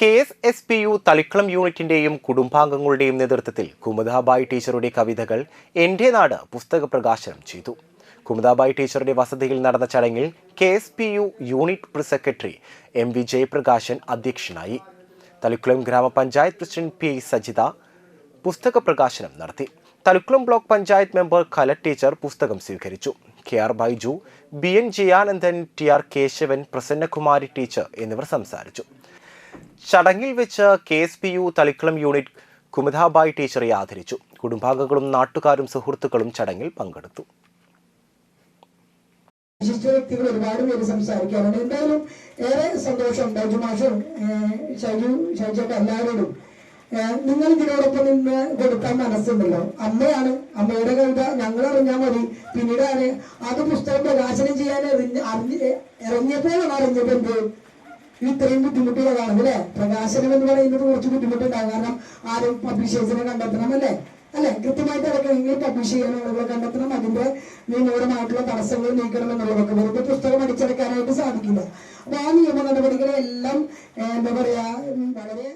K S S P U Thalikkulam യൂണിറ്റിന്റെയും കുടുംബാംഗങ്ങളുടെയും നേതൃത്വത്തിൽ കുമുദാബായി ടീച്ചറുടെ കവിതകൾ എന്റെ നാട് പുസ്തക പ്രകാശനം ചെയ്തു. കുമുദാബായി ടീച്ചറുടെ വസതിയിൽ നടന്ന ചടങ്ങിൽ K S P U unit press secretary M V Jayaprakashan അധ്യക്ഷനായി. തളിക്കുളം ഗ്രാമപഞ്ചായത്ത് പ്രസിഡന്റ് പി സജിത പുസ്തക പ്രകാശനം നടത്തി. Thalikkulam block panchayat member Kala teacher പുസ്തകം സ്വീകരിച്ചു. K R Baiju B N Jayanandan T R Keshavan Prasannakumari teacher എന്നിവർ സംസാരിച്ചു. ചടങ്ങിൽ വെച്ച് K S P U Thalikkulam unit Kumudabai ടീച്ചറെ ആദരിച്ചു. കുടുംബാംഗങ്ങളും നാട്ടുകാരും സുഹൃത്തുക്കളും ചടങ്ങിൽ പങ്കെടുത്തു. വിശിഷ്ട വ്യക്തികൾ ഒരുപാട് പേര് സംസാരിക്കാറുണ്ട്. എന്തായാലും ഏറെ സന്തോഷം. ബൈജു മാഷും ഷൈജു എല്ലാവരോടും. നിങ്ങൾ ഇതിനോടൊപ്പം നിന്ന് കൊടുക്കാൻ മനസ്സുണ്ടല്ലോ. അമ്മയാണ് അമ്മയുടെ കവിത ഞങ്ങൾ അറിഞ്ഞാൽ മതി. പിന്നീടാണ് അത് പുസ്തകം പ്രകാശനം ചെയ്യാൻ അറിഞ്ഞ് ഇറങ്ങിയപ്പോഴാണ് അറിഞ്ഞത് എന്ത്? ഇത്രയും ബുദ്ധിമുട്ടുകളാണ് അല്ലേ? പ്രകാശനം എന്ന് പറയുന്നത് കുറച്ച് ബുദ്ധിമുട്ടുണ്ടാകും കാരണം ആരും പബ്ലിഷേഴ്സിനെ കണ്ടെത്തണം അല്ലേ? അല്ലെ? കൃത്യമായിട്ട് ഇറക്കണമെങ്കിൽ പബ്ലിഷ് ചെയ്യണം ആളുകളെ കണ്ടെത്തണം. അതിന്റെ നിയമപരമായിട്ടുള്ള തടസ്സങ്ങൾ നീക്കണം എന്നുള്ളതൊക്കെ. വെറുതെ പുസ്തകം അടിച്ചെടുക്കാനായിട്ട് സാധിക്കില്ല. അപ്പൊ ആ നിയമ നടപടികളെല്ലാം എന്താ പറയാ വളരെ